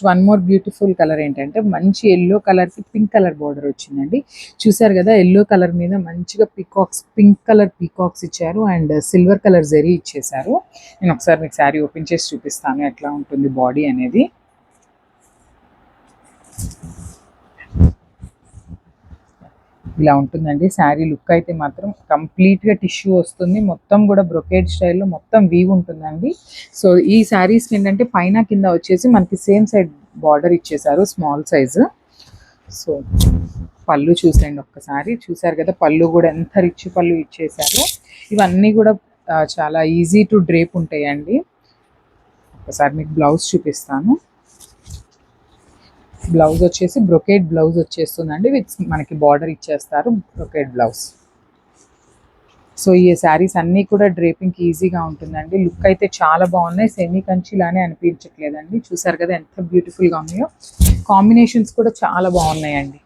One more beautiful colour ఏంటంటే మంచి yellow కలర్కి పింక్ కలర్ బార్డర్ వచ్చిందండి. చూసారు కదా ఎల్లో కలర్ మీద మంచిగా పీకాక్స్ పింక్ కలర్ పీకాక్స్ ఇచ్చారు అండ్ సిల్వర్ కలర్ జరీ ఇచ్చేసారు నేను ఒకసారి మీకు శారీ ఓపెన్ చేసి చూపిస్తాను ఎట్లా ఉంటుంది బాడీ అనేది. ఇలా ఉంటుందండి. శారీ లుక్ అయితే మాత్రం కంప్లీట్గా టిష్యూ వస్తుంది. మొత్తం కూడా బ్రొకేడ్ స్టైల్లో మొత్తం వీవ్ ఉంటుందండి. సో ఈ శారీస్ ఏంటంటే పైన కింద వచ్చేసి మనకి సేమ్ సైడ్ బార్డర్ ఇచ్చేసారు స్మాల్ సైజు. సో పళ్ళు చూసేయండి ఒక్కసారి. చూసారు కదా పళ్ళు కూడా ఎంత రిచ్ పళ్ళు ఇచ్చేసారు. ఇవన్నీ కూడా చాలా ఈజీ టు డ్రేప్ ఉంటాయండి. ఒకసారి మీకు బ్లౌజ్ చూపిస్తాను. బ్లౌజ్ వచ్చేసి బ్రొకేడ్ బ్లౌజ్ వచ్చేస్తుందండి విత్ మనకి బార్డర్ ఇచ్చేస్తారు బ్రొకేడ్ బ్లౌజ్. సో ఈ శారీస్ అన్నీ కూడా డ్రేపింగ్కి ఈజీగా ఉంటుందండి. లుక్ అయితే చాలా బాగున్నాయి సెమీ కంచిలానే అనిపించట్లేదండి. చూసారు కదా ఎంత బ్యూటిఫుల్గా ఉన్నాయో. కాంబినేషన్స్ కూడా చాలా బాగున్నాయండి.